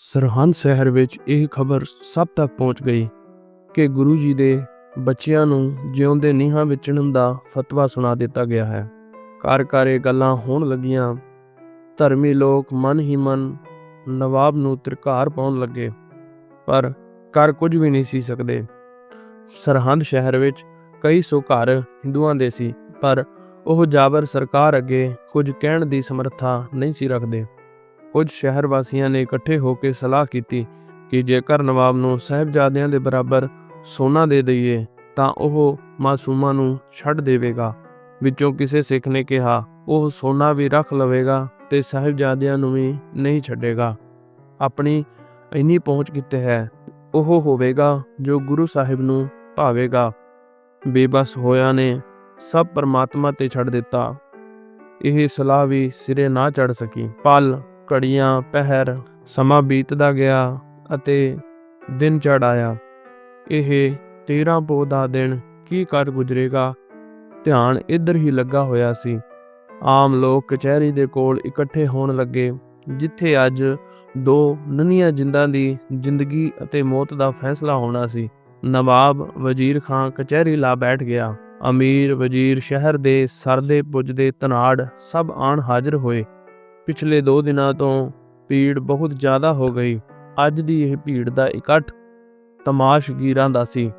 ਸਰਹੰਦ ਸ਼ਹਿਰ ਵਿੱਚ ਇਹ ਖਬਰ ਸਭ ਤੱਕ ਪਹੁੰਚ ਗਈ ਕਿ ਗੁਰੂ ਜੀ ਦੇ ਬੱਚਿਆਂ ਨੂੰ ਜਿਉਂਦੇ ਨੀਹਾਂ ਵਿਚਣ ਦਾ ਫਤਵਾ ਸੁਣਾ ਦਿੱਤਾ ਗਿਆ ਹੈ। ਘਰ ਘਰ ਇਹ ਗੱਲਾਂ ਹੋਣ ਲੱਗੀਆਂ। ਧਰਮੀ ਲੋਕ ਮਨ ਹੀ ਮਨ ਨਵਾਬ ਨੂੰ ਤਿਰਕਾਰ ਪਾਉਣ ਲੱਗੇ, ਪਰ ਕਰ ਕੁਝ ਵੀ ਨਹੀਂ ਸੀ ਸਕਦੇ। ਸਰਹੰਦ ਸ਼ਹਿਰ ਵਿੱਚ ਕਈ ਸੌ ਘਰ ਹਿੰਦੂਆਂ ਦੇ ਸੀ, ਪਰ ਉਹ ਜਾਬਰ ਸਰਕਾਰ ਅੱਗੇ ਕੁਝ ਕਹਿਣ ਦੀ ਸਮਰੱਥਾ ਨਹੀਂ ਸੀ ਰੱਖਦੇ। ਕੁਝ ਸ਼ਹਿਰ ਵਾਸੀਆਂ ਨੇ ਇਕੱਠੇ ਹੋ ਕੇ ਸਲਾਹ ਕੀਤੀ ਕਿ ਜੇਕਰ ਨਵਾਬ ਨੂੰ ਸਹਿਬਜ਼ਾਦਿਆਂ ਦੇ ਬਰਾਬਰ ਸੋਨਾ ਦੇ ਦਈਏ, ਤਾਂ ਉਹ ਮਾਸੂਮਾਂ ਨੂੰ ਛੱਡ ਦੇਵੇਗਾ। ਵਿੱਚੋਂ ਕਿਸੇ ਸਿੱਖ ਨੇ ਕਿਹਾ, ਉਹ ਸੋਨਾ ਵੀ ਰੱਖ ਲਵੇਗਾ ਤੇ ਸਾਹਿਬਜ਼ਾਦਿਆਂ ਨੂੰ ਵੀ ਨਹੀਂ ਛੱਡੇਗਾ। ਆਪਣੀ ਇੰਨੀ ਪਹੁੰਚ ਕਿਤੇ ਹੈ? ਉਹ ਹੋਵੇਗਾ ਜੋ ਗੁਰੂ ਸਾਹਿਬ ਨੂੰ ਭਾਵੇਗਾ। ਬੇਬਸ ਹੋਇਆ ਨੇ ਸਭ ਪਰਮਾਤਮਾ ਤੇ ਛੱਡ ਦਿੱਤਾ। ਇਹ ਸਲਾਹ ਵੀ ਸਿਰੇ ਨਾ ਚੜ ਸਕੀ। ਪਲ ਘੜੀਆਂ ਪਹਿਰ ਸਮਾਂ ਬੀਤਦਾ ਗਿਆ ਅਤੇ ਦਿਨ ਚੜ ਆਇਆ। ਇਹ 13 ਪੋਹ ਦਾ ਦਿਨ ਕੀ ਕਰ ਗੁਜ਼ਰੇਗਾ? ਧਿਆਨ ਇੱਧਰ ਹੀ ਲੱਗਾ ਹੋਇਆ ਸੀ। ਆਮ ਲੋਕ ਕਚਹਿਰੀ ਦੇ ਕੋਲ ਇਕੱਠੇ ਹੋਣ ਲੱਗੇ, ਜਿੱਥੇ ਅੱਜ ਦੋ ਨੰਨੀਆਂ ਜਿੰਦਾਂ ਦੀ ਜ਼ਿੰਦਗੀ ਅਤੇ ਮੌਤ ਦਾ ਫੈਸਲਾ ਹੋਣਾ ਸੀ। ਨਵਾਬ ਵਜ਼ੀਰ ਖਾਨ ਕਚਹਿਰੀ ਲਾ ਬੈਠ ਗਿਆ। ਅਮੀਰ ਵਜ਼ੀਰ ਸ਼ਹਿਰ ਦੇ ਸਰਦੇ ਪੁੱਜਦੇ ਤਨਾੜ ਸਭ ਆਣ ਹਾਜ਼ਰ ਹੋਏ। ਪਿਛਲੇ 2 ਦਿਨਾਂ ਤੋਂ ਭੀੜ ਬਹੁਤ ਜ਼ਿਆਦਾ ਹੋ ਗਈ। ਅੱਜ ਦੀ ਇਹ ਭੀੜ ਦਾ ਇਕੱਠ ਤਮਾਸ਼ਗੀਰਾਂ ਦਾ ਸੀ।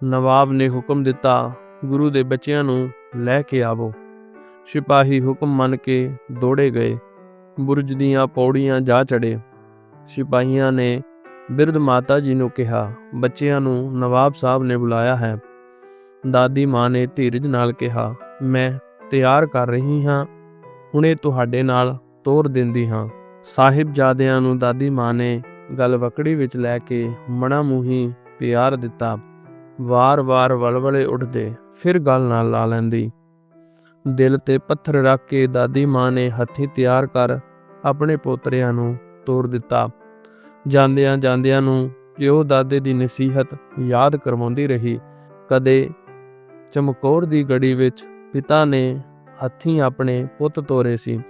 ਨਵਾਬ ਨੇ ਹੁਕਮ ਦਿੱਤਾ, ਗੁਰੂ ਦੇ ਬੱਚਿਆਂ ਨੂੰ ਲੈ ਕੇ ਆਵੋ। ਸਿਪਾਹੀ ਹੁਕਮ ਮੰਨ ਕੇ ਦੌੜੇ ਗਏ। ਬੁਰਜ ਦੀਆਂ ਪੌੜੀਆਂ ਜਾ ਚੜੇ ਸਿਪਾਹੀਆਂ ਨੇ ਬਿਰਧ ਮਾਤਾ ਜੀ ਨੂੰ ਕਿਹਾ, ਬੱਚਿਆਂ ਨੂੰ ਨਵਾਬ ਸਾਹਿਬ ਨੇ ਬੁਲਾਇਆ ਹੈ। ਦਾਦੀ ਮਾਂ ਨੇ ਧੀਰਜ ਨਾਲ ਕਿਹਾ, ਮੈਂ ਤਿਆਰ ਕਰ ਰਹੀ ਹਾਂ। ਹੁਣੇ ਤੁਹਾਡੇ ਨਾਲ ਤੋਰ ਦਿੰਦੀ ਹਾਂ। ਸਾਹਿਬਜ਼ਾਦਿਆਂ ਨੂੰ ਦਾਦੀ ਮਾਂ ਨੇ ਗਲ ਵਕੜੀ ਵਿੱਚ ਲੈ ਕੇ ਮਣਾ ਮੂੰਹੀ ਪਿਆਰ ਦਿੱਤਾ। ਵਾਰ-ਵਾਰ ਵਲਵਲੇ ਉੱਠਦੇ ਫਿਰ ਗੱਲ ਨਾਲ ਲਾ ਲੈਂਦੀ। ਦਿਲ ਤੇ ਪੱਥਰ ਰੱਖ ਕੇ ਦਾਦੀ ਮਾਂ ਨੇ ਹੱਥੀ ਤਿਆਰ ਕਰ ਆਪਣੇ ਪੋਤਰਿਆਂ ਨੂੰ ਤੋਰ ਦਿੱਤਾ। ਜਾਂਦਿਆਂ ਜਾਂਦਿਆਂ ਨੂੰ ਪਿਓ ਦਾਦੇ ਦੀ ਨਸੀਹਤ ਯਾਦ ਕਰਵਾਉਂਦੀ ਰਹੀ। ਕਦੇ ਚਮਕੌਰ ਦੀ ਗੜੀ ਵਿੱਚ ਪਿਤਾ ਨੇ ਹੱਥੀਂ ਆਪਣੇ ਪੁੱਤ ਤੋਰੇ ਸੀ।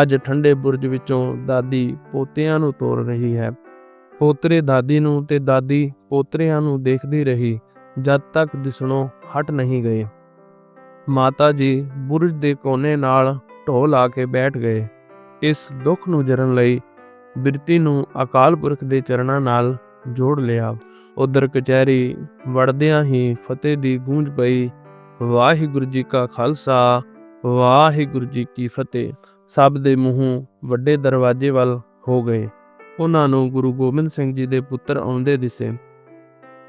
ਅੱਜ ਠੰਡੇ ਬੁਰਜ ਵਿੱਚੋਂ ਦਾਦੀ ਪੋਤਿਆਂ ਨੂੰ ਤੋਰ ਰਹੀ ਹੈ। ਪੋਤਰੇ ਦਾਦੀ ਨੂੰ ਤੇ ਦਾਦੀ ਪੋਤਰਿਆਂ ਨੂੰ ਦੇਖਦੀ ਰਹੀ, ਜਦ ਤੱਕ ਦਿਸਣੋਂ ਹਟ ਨਹੀਂ ਗਏ। ਮਾਤਾ ਜੀ ਬੁਰਜ ਦੇ ਕੋਨੇ ਨਾਲ ਢੋ ਲਾ ਕੇ ਬੈਠ ਗਏ। ਇਸ ਦੁੱਖ ਨੂੰ ਜਰਨ ਲਈ ਬਿਰਤੀ ਨੂੰ ਅਕਾਲ ਪੁਰਖ ਦੇ ਚਰਨਾਂ ਨਾਲ ਜੋੜ ਲਿਆ। ਉਧਰ ਕਚਹਿਰੀ ਵੜਦਿਆਂ ਹੀ ਫਤਿਹ ਦੀ ਗੂੰਜ ਪਈ, ਵਾਹਿਗੁਰੂ ਜੀ ਕਾ ਖਾਲਸਾ, ਵਾਹਿਗੁਰੂ ਜੀ ਕੀ ਫਤਿਹ। ਸਭ ਦੇ ਮੂੰਹੋਂ ਵੱਡੇ ਦਰਵਾਜ਼ੇ ਵੱਲ ਹੋ ਗਏ। ਉਹਨਾਂ ਨੂੰ ਗੁਰੂ ਗੋਬਿੰਦ ਸਿੰਘ ਜੀ ਦੇ ਪੁੱਤਰ ਆਉਂਦੇ ਦਿਸੇ।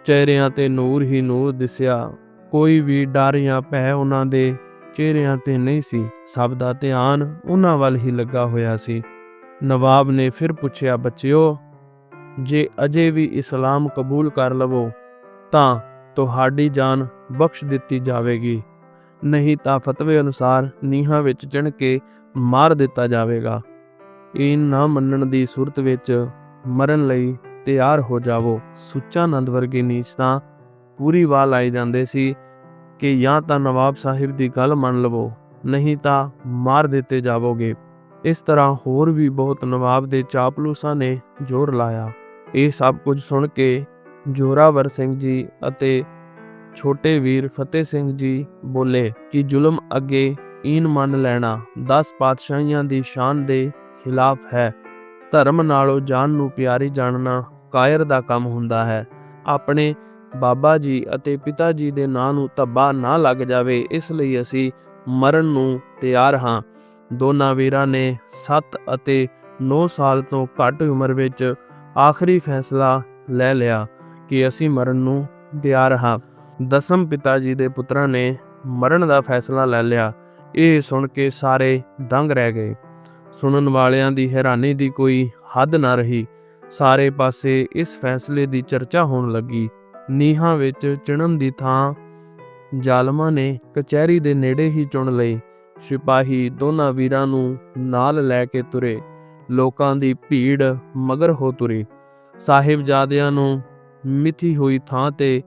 ਚਿਹਰਿਆਂ ਤੇ ਨੂਰ ਹੀ ਨੂਰ ਦਿਸਿਆ। ਕੋਈ ਵੀ ਡਰ ਜਾਂ ਭੈ ਉਹਨਾਂ ਦੇ ਚਿਹਰਿਆਂ ਤੇ ਨਹੀਂ ਸੀ। ਸਭ ਦਾ ਧਿਆਨ ਉਹਨਾਂ ਵੱਲ ਹੀ ਲੱਗਾ ਹੋਇਆ ਸੀ। ਨਵਾਬ ਨੇ ਫਿਰ ਪੁੱਛਿਆ, ਬੱਚਿਓ, ਜੇ ਅਜੇ ਵੀ ਇਸਲਾਮ ਕਬੂਲ ਕਰ ਲਵੋ, ਤਾਂ ਤੁਹਾਡੀ ਜਾਨ ਬਖਸ਼ ਦਿੱਤੀ ਜਾਵੇਗੀ। ਨਹੀਂ ਤਾਂ ਫਤਵੇ ਅਨੁਸਾਰ ਨੀਹਾਂ ਵਿੱਚ ਚਿਣ ਕੇ ਮਾਰ ਦਿੱਤਾ ਜਾਵੇਗਾ। ਇਹ ਨਾ ਮੰਨਣ ਦੀ ਸੂਰਤ ਵਿੱਚ ਮਰਨ ਲਈ ਤਿਆਰ ਹੋ ਜਾਵੋ। ਸੁੱਚਾ ਆਨੰਦ ਵਰਗੇ ਨੀਚ ਤਾਂ ਪੂਰੀ ਵਾਹ ਲਾਈ ਜਾਂਦੇ ਸੀ ਕਿ ਜਾਂ ਤਾਂ ਨਵਾਬ ਸਾਹਿਬ ਦੀ ਗੱਲ ਮੰਨ ਲਵੋ, ਨਹੀਂ ਤਾਂ ਮਾਰ ਦਿੱਤੇ ਜਾਵੋਗੇ। ਇਸ ਤਰ੍ਹਾਂ ਹੋਰ ਵੀ ਬਹੁਤ ਨਵਾਬ ਦੇ ਚਾਪਲੂਸਾਂ ਨੇ ਜ਼ੋਰ ਲਾਇਆ। ਇਹ ਸਭ ਕੁਝ ਸੁਣ ਕੇ ਜੋਰਾਵਰ ਸਿੰਘ ਜੀ ਅਤੇ ਛੋਟੇ ਵੀਰ ਫਤਿਹ ਸਿੰਘ ਜੀ ਬੋਲੇ ਕਿ ਜ਼ੁਲਮ ਅੱਗੇ ਈਨ ਮੰਨ ਲੈਣਾ 10 ਪਾਤਸ਼ਾਹੀਆਂ ਦੀ ਸ਼ਾਨ ਦੇ ਖਿਲਾਫ ਹੈ। ਧਰਮ ਨਾਲੋਂ ਜਾਨ ਨੂੰ ਪਿਆਰੀ ਜਾਣਨਾ ਕਾਇਰ ਦਾ ਕੰਮ ਹੁੰਦਾ ਹੈ। ਆਪਣੇ ਬਾਬਾ ਜੀ ਅਤੇ ਪਿਤਾ ਜੀ ਦੇ ਨਾਂ ਨੂੰ ਧੱਬਾ ਨਾ ਲੱਗ ਜਾਵੇ, ਇਸ ਲਈ ਅਸੀਂ ਮਰਨ ਨੂੰ ਤਿਆਰ ਹਾਂ। ਦੋਨਾਂ ਵੀਰਾਂ ਨੇ 7 ਅਤੇ 9 ਸਾਲ ਤੋਂ ਘੱਟ ਉਮਰ ਵਿੱਚ ਆਖਰੀ ਫੈਸਲਾ ਲੈ ਲਿਆ ਕਿ ਅਸੀਂ ਮਰਨ ਨੂੰ ਤਿਆਰ ਹਾਂ। ਦਸਮ ਪਿਤਾ ਜੀ ਦੇ ਪੁੱਤਰਾਂ ਨੇ ਮਰਨ ਦਾ ਫੈਸਲਾ ਲੈ ਲਿਆ। ਇਹ ਸੁਣ ਕੇ ਸਾਰੇ ਦੰਗ ਰਹਿ ਗਏ। ਸੁਣਨ ਵਾਲਿਆਂ ਦੀ ਹੈਰਾਨੀ ਦੀ ਕੋਈ ਹੱਦ ਨਾ ਰਹੀ। ਸਾਰੇ ਪਾਸੇ ਇਸ ਫੈਸਲੇ ਦੀ ਚਰਚਾ ਹੋਣ ਲੱਗੀ। ਨੀਹਾਂ ਵਿੱਚ ਚਿਣਨ ਦੀ ਥਾਂ ਜ਼ਾਲਮਾਂ ਨੇ ਕਚਹਿਰੀ ਦੇ ਨੇੜੇ ਹੀ ਚੁਣ ਲਈ। ਸਿਪਾਹੀ ਦੋਨਾਂ ਵੀਰਾਂ ਨੂੰ ਨਾਲ ਲੈ ਕੇ ਤੁਰੇ। ਲੋਕਾਂ ਦੀ ਭੀੜ ਮਗਰ ਹੋ ਤੁਰੀ। ਸਾਹਿਬਜ਼ਾਦਿਆਂ ਨੂੰ ਮਿੱਥੀ ਹੋਈ ਥਾਂ ਤੇ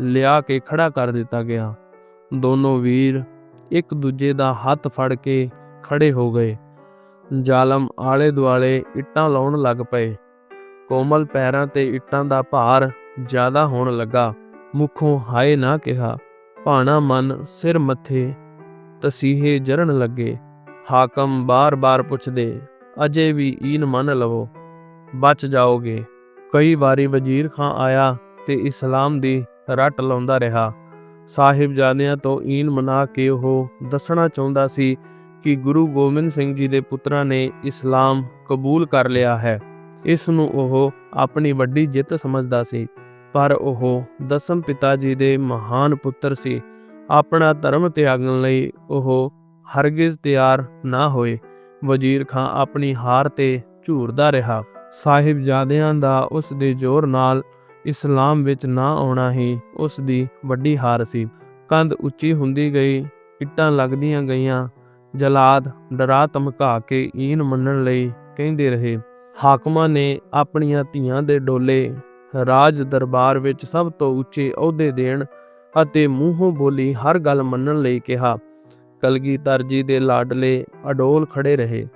ਲਿਆ ਕੇ ਖੜਾ ਕਰ ਦਿੱਤਾ ਗਿਆ। ਦੋਨੋਂ ਵੀਰ ਇੱਕ ਦੂਜੇ ਦਾ ਹੱਥ ਫੜ ਕੇ ਖੜੇ ਹੋ ਗਏ। ਜ਼ਾਲਮ ਆਲੇ ਦੁਆਲੇ ਇੱਟਾਂ ਲਾਉਣ ਲੱਗ ਪਏ। ਕੋਮਲ ਪੈਰਾਂ ਤੇ ਇੱਟਾਂ ਦਾ ਭਾਰ ਜ਼ਿਆਦਾ ਹੋਣ ਲੱਗਾ। ਮੁਖੋਂ ਹਾਏ ਨਾ ਕਿਹਾ। ਭਾਣਾ ਮਨ ਸਿਰ ਮੱਥੇ ਤਸੀਹੇ ਜਰਨ ਲੱਗੇ। ਹਾਕਮ ਬਾਰ-ਬਾਰ ਪੁੱਛਦੇ, ਅਜੇ ਵੀ ਈਨ ਮੰਨ ਲਵੋ? ਬਚ ਜਾਓਗੇ? ਕਈ ਵਾਰੀ ਵਜ਼ੀਰ ਖਾਂ ਆਇਆ ਤੇ ਇਸਲਾਮ ਦੀ ਰੱਟ ਲਾਉਂਦਾ ਰਿਹਾ। ਸਾਹਿਬਜ਼ਾਦਿਆਂ ਤੋਂ ਈਨ ਮਨਾ ਕੇ ਉਹ ਦੱਸਣਾ ਚਾਹੁੰਦਾ ਸੀ ਕਿ ਗੁਰੂ ਗੋਬਿੰਦ ਸਿੰਘ ਜੀ ਦੇ ਪੁੱਤਰਾਂ ਨੇ ਇਸਲਾਮ ਕਬੂਲ ਕਰ ਲਿਆ ਹੈ। ਇਸ ਨੂੰ ਉਹ ਆਪਣੀ ਵੱਡੀ ਜਿੱਤ ਸਮਝਦਾ ਸੀ, ਪਰ ਉਹ ਦਸਮ ਪਿਤਾ ਜੀ ਦੇ ਮਹਾਨ ਪੁੱਤਰ ਸੀ। ਆਪਣਾ ਧਰਮ ਤਿਆਗਣ ਲਈ ਉਹ ਹਰਗਿਜ਼ ਤਿਆਰ ਨਾ ਹੋਏ। ਵਜ਼ੀਰ ਖਾਂ ਆਪਣੀ ਹਾਰ ਤੇ ਝੂਰਦਾ ਰਿਹਾ। ਸਾਹਿਬਜ਼ਾਦਿਆਂ ਦਾ ਉਸ ਦੇ ਜ਼ੋਰ ਨਾਲ ਇਸਲਾਮ ਵਿੱਚ ਨਾ ਆਉਣਾ ਹੀ ਉਸ ਦੀ ਵੱਡੀ ਹਾਰ ਸੀ। ਕੰਧ ਉੱਚੀ ਹੁੰਦੀ ਗਈ, ਇੱਟਾਂ ਲੱਗਦੀਆਂ ਗਈਆਂ, ਜਲਾਦ ਡਰਾ ਧਮਕਾ ਕੇ ਈਨ ਮੰਨਣ ਲਈ ਕਹਿੰਦੇ ਰਹੇ। ਹਾਕਮਾਂ ਨੇ ਆਪਣੀਆਂ ਧੀਆਂ ਦੇ ਡੋਲੇ ਰਾਜ ਦਰਬਾਰ ਵਿੱਚ ਸਭ ਤੋਂ ਉੱਚੇ ਅਹੁਦੇ ਦੇਣ ਅਤੇ ਮੂੰਹੋਂ ਬੋਲੀ ਹਰ ਗੱਲ ਮੰਨਣ ਲਈ ਕਿਹਾ। ਕਲਗੀਧਰ ਜੀ ਦੇ ਲਾਡਲੇ ਅਡੋਲ ਖੜੇ ਰਹੇ।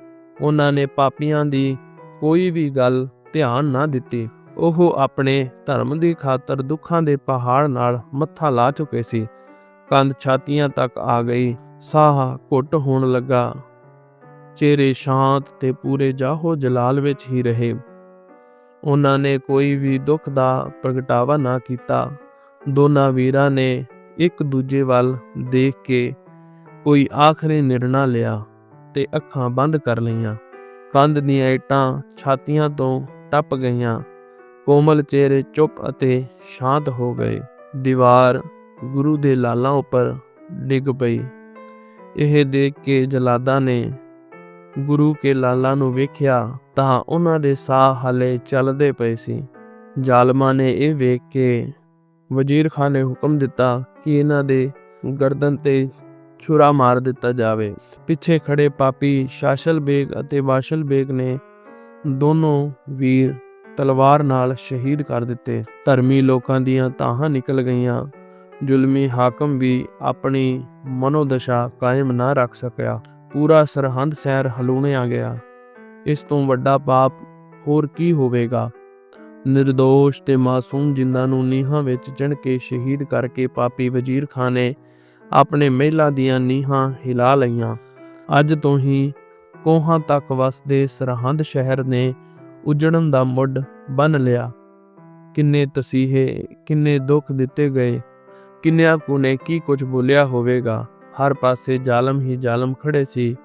ਉਹਨਾਂ ਨੇ ਪਾਪੀਆਂ ਦੀ ਕੋਈ ਵੀ ਗੱਲ ਧਿਆਨ ਨਾ ਦਿੱਤੀ। ਉਹ ਆਪਣੇ ਧਰਮ ਦੀ ਖਾਤਰ ਦੁੱਖਾਂ ਦੇ ਪਹਾੜ ਨਾਲ ਮੱਥਾ ਲਾ ਚੁੱਕੇ ਸੀ। ਕੰਧ ਛਾਤੀਆਂ ਤੱਕ ਆ ਗਈ। ਸਾਹ ਘੁੱਟ ਹੋਣ ਲੱਗਾ। ਚਿਹਰੇ ਸ਼ਾਂਤ ਤੇ ਪੂਰੇ ਜਾਹੋ ਜਲਾਲ ਵਿੱਚ ਹੀ ਰਹੇ। ਉਹਨਾਂ ਨੇ ਕੋਈ ਵੀ ਦੁੱਖ ਦਾ ਪ੍ਰਗਟਾਵਾ ਨਾ ਕੀਤਾ। ਦੋਨਾਂ ਵੀਰਾਂ ਨੇ ਇੱਕ ਦੂਜੇ ਵੱਲ ਦੇਖ ਕੇ ਕੋਈ ਆਖਰੀ ਨਿਰਣਾ ਲਿਆ ਤੇ ਅੱਖਾਂ ਬੰਦ ਕਰ ਲਈਆਂ। ਕੰਧ ਦੀਆਂ ਇੱਟਾਂ ਛਾਤੀਆਂ ਤੋਂ ਟੱਪ ਗਈਆਂ। ਕੋਮਲ ਚਿਹਰੇ ਚੁੱਪ ਅਤੇ ਸ਼ਾਂਤ ਹੋ ਗਏ। ਦੀਵਾਰ ਗੁਰੂ ਦੇ ਲਾਲਾਂ ਉੱਪਰ ਡਿੱਗ ਪਈ। ਇਹ ਦੇਖ ਕੇ ਜਲਾਦਾਂ ਨੇ ਗੁਰੂ ਕੇ ਲਾਲਾਂ ਨੂੰ ਵੇਖਿਆ ਤਾਂ ਉਹਨਾਂ ਦੇ ਸਾਹ ਹਲੇ ਚੱਲਦੇ ਪਏ ਸੀ। ਜ਼ਾਲਮਾਂ ਨੇ ਇਹ ਵੇਖ ਕੇ ਵਜ਼ੀਰ ਖਾਨ ਨੇ ਹੁਕਮ ਦਿੱਤਾ ਕਿ ਇਹਨਾਂ ਦੇ ਗਰਦਨ ਤੇ ਛੁਰਾ ਮਾਰ ਦਿੱਤਾ ਜਾਵੇ। ਪਿੱਛੇ ਖੜੇ ਪਾਪੀ ਸ਼ਾਸ਼ਲ ਬੇਗ ਅਤੇ ਵਾਸ਼ਲ ਬੇਗ ਨੇ ਦੋਨੋਂ ਵੀਰ ਤਲਵਾਰ ਨਾਲ ਸ਼ਹੀਦ ਕਰ ਦਿੱਤੇ। ਧਰਮੀ ਲੋਕਾਂ ਦੀਆਂ ਤਾਹਾਂ ਨਿਕਲ ਗਈਆਂ। ਜ਼ੁਲਮੀ ਹਾਕਮ ਵੀ ਆਪਣੀ ਮਨੋਦਸ਼ਾ ਕਾਇਮ ਨਾ ਰੱਖ ਸਕਿਆ। ਪੂਰਾ ਸਰਹੰਦ ਸ਼ਹਿਰ ਹਲੂਣੇ ਆ ਗਿਆ। ਇਸ ਤੋਂ ਵੱਡਾ ਪਾਪ ਹੋਰ ਕੀ ਹੋਵੇਗਾ? ਨਿਰਦੋਸ਼ ਤੇ ਮਾਸੂਮ ਜਿੰਦਾਂ ਨੂੰ ਨੀਹਾਂ ਵਿੱਚ ਚਿਣ ਕੇ ਸ਼ਹੀਦ ਕਰਕੇ ਪਾਪੀ ਵਜ਼ੀਰ ਖਾਨ ਨੇ ਆਪਣੇ ਮਹਿਲਾ ਦੀਆਂ ਨੀਹਾਂ ਹਿਲਾ ਲਈਆਂ। ਅੱਜ ਤੋਂ ਹੀ ਕੋਹਾਂ ਤੱਕ ਵਸਦੇ ਸਰਹੰਦ ਸ਼ਹਿਰ ਨੇ ਉਜੜਨ ਦਾ ਮੁੱਢ ਬੰਨ ਲਿਆ। ਕਿੰਨੇ ਤਸੀਹੇ, ਕਿੰਨੇ ਦੁੱਖ ਦਿੱਤੇ ਗਏ। ਕਿੰਨਿਆਂ ਕੁ ਨੇ ਕੀ ਕੁਝ ਬੋਲਿਆ ਹੋਵੇਗਾ। ਹਰ ਪਾਸੇ ਜ਼ਾਲਮ ਹੀ ਜ਼ਾਲਮ ਖੜੇ ਸੀ।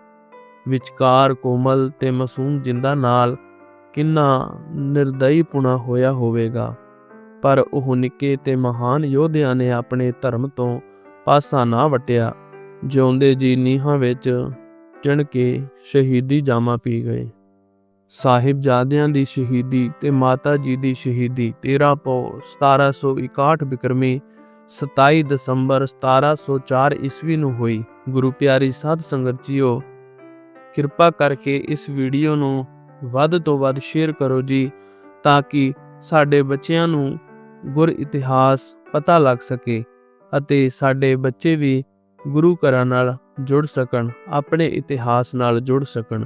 ਵਿਚਕਾਰ ਕੋਮਲ ਤੇ ਮਾਸੂਮ ਜਿੰਦਾ ਨਾਲ ਕਿੰਨਾ ਨਿਰਦਈ ਪੁਣਾ ਹੋਇਆ ਹੋਵੇਗਾ। ਪਰ ਉਹ ਨਿੱਕੇ ਤੇ ਮਹਾਨ ਯੋਧਿਆਂ ਨੇ ਆਪਣੇ ਧਰਮ ਤੋਂ ਪਾਸਾ ਨਾ ਵਟਿਆ। ਜਿਉਂਦੇ ਜੀ ਨੀਹਾਂ ਵਿੱਚ ਚਿਣ ਕੇ ਸ਼ਹੀਦੀ ਜਾਮਾ ਪੀ ਗਏ। ਸਾਹਿਬਜ਼ਾਦਿਆਂ ਦੀ ਸ਼ਹੀਦੀ ਤੇ ਮਾਤਾ ਜੀ ਦੀ ਸ਼ਹੀਦੀ 13 ਪੋ 1761 ਬਿਕਰਮੀ 27 ਦਸੰਬਰ 1704 ਈਸਵੀ ਨੂੰ ਹੋਈ। ਗੁਰੂ ਪਿਆਰੀ ਸਾਧ ਸੰਗਤ ਜੀਓ, ਕਿਰਪਾ ਕਰਕੇ ਇਸ ਵੀਡੀਓ ਨੂੰ ਵੱਧ ਤੋਂ ਵੱਧ ਸ਼ੇਅਰ ਕਰੋ ਜੀ, ਤਾਂ ਕਿ ਸਾਡੇ ਬੱਚਿਆਂ ਨੂੰ ਗੁਰ ਇਤਿਹਾਸ ਪਤਾ ਲੱਗ ਸਕੇ ਅਤੇ ਸਾਡੇ ਬੱਚੇ ਵੀ ਗੁਰੂ ਘਰਾਂ ਨਾਲ ਜੁੜ ਸਕਣ, ਆਪਣੇ ਇਤਿਹਾਸ ਨਾਲ ਜੁੜ ਸਕਣ।